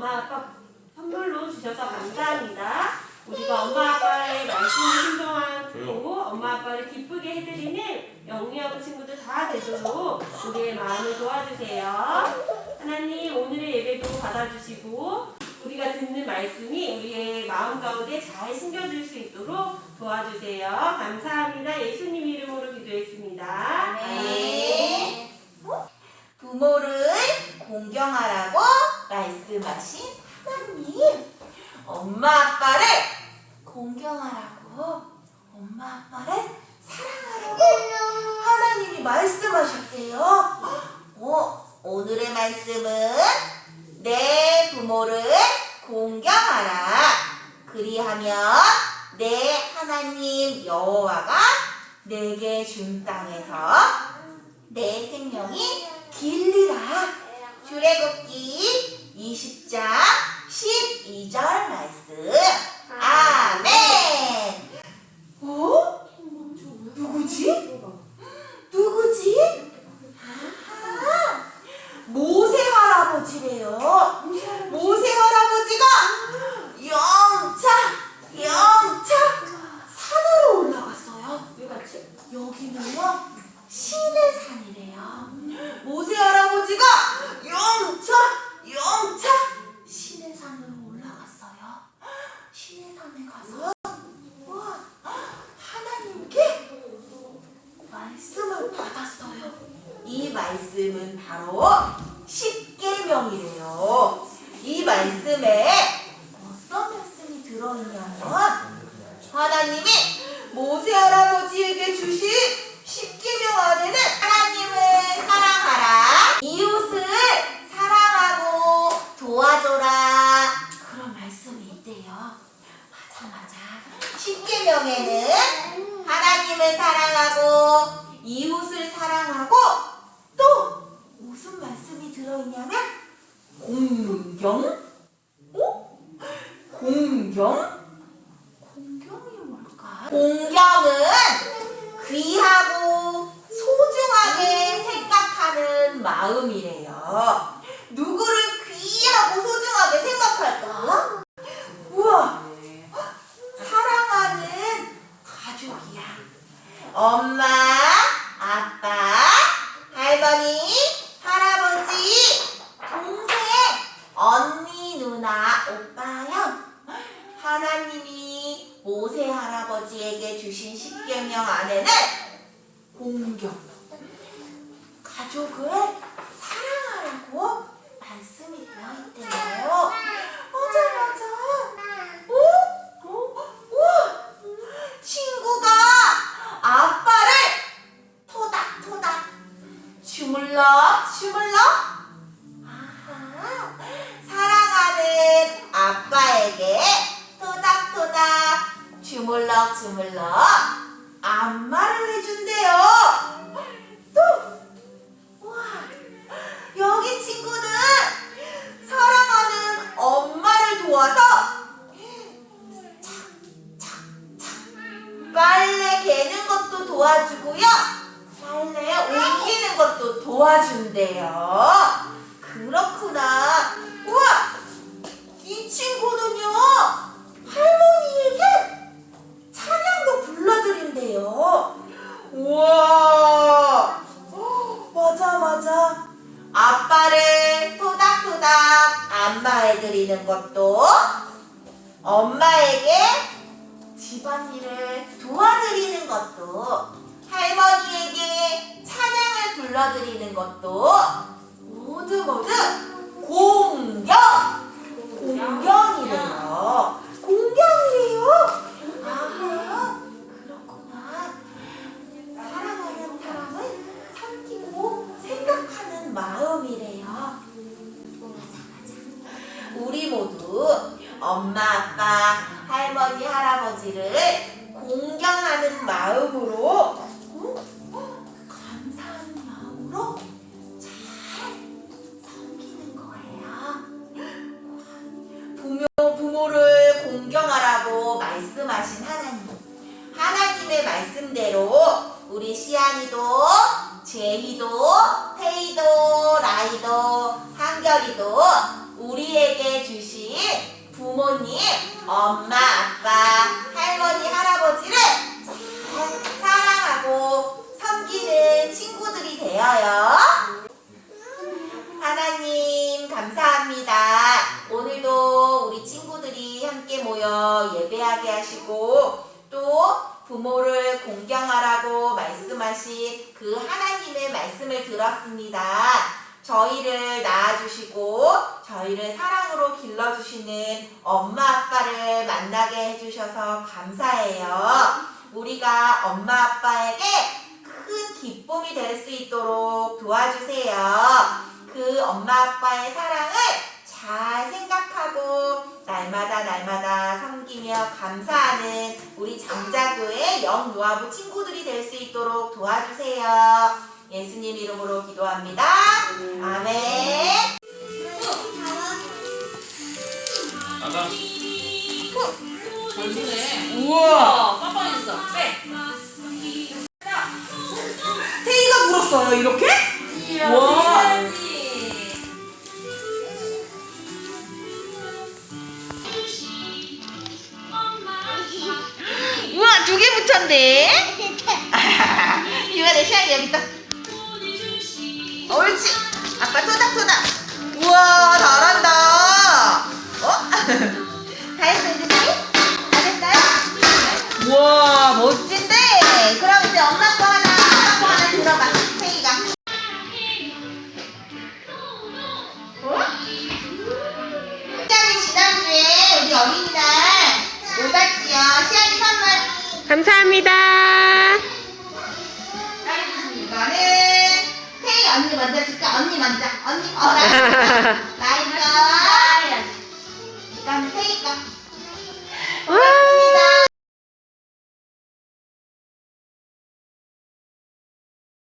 엄마 아빠 선물로 주셔서 감사합니다. 우리가 엄마 아빠의 말씀을 순종하고 엄마 아빠를 기쁘게 해드리는 영리하고 친구들 다 되도록 우리의 마음을 도와주세요. 하나님 오늘의 예배도 받아주시고 우리가 듣는 말씀이 우리의 마음 가운데 잘 심겨질 수 있도록 도와주세요. 감사합니다. 예수님 이름으로 기도했습니다. 네. 부모를 공경하라고 말씀하신 하나님. 엄마 아빠를 공경하라고 엄마 아빠를 사랑하라고 하나님이 말씀하셨대요. 어, 오늘의 말씀은 내 부모를 공경하라. 그리하면 내 하나님 여호와가 내게 준 땅에서 내 생명이 길리라. 출애굽기 20장 12절 말씀. 아멘. 어? 누구지? 누구지? 아하, 모세 할아버지래요. 모세 할아버지가 영차, 영차 산으로 올라갔어요. 왜 같이? 여기는요 신의 산이래요. 모세 할아버지가 영차 영차 신의 산으로 올라갔어요. 신의 산에 가서 와 하나님께 말씀을 받았어요. 이 말씀은 바로 십계명이래요. 이 말씀에 어떤 말씀이 들어있냐면 하나님이 모세 할아버지에게 주신 십계명 안에는 하나님을 사랑하라, 이웃을 사랑하고 도와줘라 그런 말씀이 있대요. 맞아 맞아. 십계명에는 하나님을 사랑하고 이웃을 사랑하고 또 무슨 말씀이 들어있냐면 공경? 어? 공경? 공경이 뭘까? 공경은 귀하고 소중하게 생각하는 마음이래요. 누구를 귀하고 소중하게 생각할까? 우와! 사랑하는 가족이야. 엄마, 아빠, 할머니, 할아버지, 동생, 언니, 누나, 오빠, 형. 하나님이 모세 할아버지에게 주신 십계명 안에는 공경, 가족을 사랑하라고 말씀이 되어 있대요. 맞아 맞아. 어? 어? 우와! 친구가 아빠를 토닥토닥 주물러 주물러 아하 사랑하는 아빠에게 토닥토닥 주물럭 주물럭 안마를 해준대요 안마해 드리는 것도, 엄마에게 집안일을 도와드리는 것도, 할머니에게 찬양을 불러드리는 것도, 모두 모두 공경! 모두 엄마, 아빠, 할머니, 할아버지를 공경하는 마음으로, 어? 어? 잘 섬기는 거예요. 부모, 부모를 공경하라고 말씀하신 하나님. 하나님의 말씀대로 우리 시안이도, 제희도, 태희도, 라이도, 한결이도 우리에게 주신 부모님, 엄마, 아빠, 할머니, 할아버지를 잘 사랑하고 섬기는 친구들이 되어요. 하나님 감사합니다. 오늘도 우리 친구들이 함께 모여 예배하게 하시고 또 부모를 공경하라고 말씀하신 그 하나님의 말씀을 들었습니다. 저희를 낳아주시고 저희를 사랑으로 길러주시는 엄마 아빠를 만나게 해주셔서 감사해요. 우리가 엄마 아빠에게 큰 기쁨이 될 수 있도록 도와주세요. 그 엄마 아빠의 사랑을 잘 생각하고 날마다 날마다 섬기며 감사하는 우리 장자교의 영유아부 친구들이 될 수 있도록 도와주세요. 예수님 이름으로 기도합니다. 아멘. 나가. 잘 주네. 우와. 어, 깜빡했어. 빼. 태희가 물었어요, 이렇게? 이야, 우와. 두 개 붙였네. 이번에 시안이 여기 있다. 옳지. 아 언니 먼저 줄까? 언니 먼저. 언니 어 나. 나 이거. 이거는 태희 거. 와,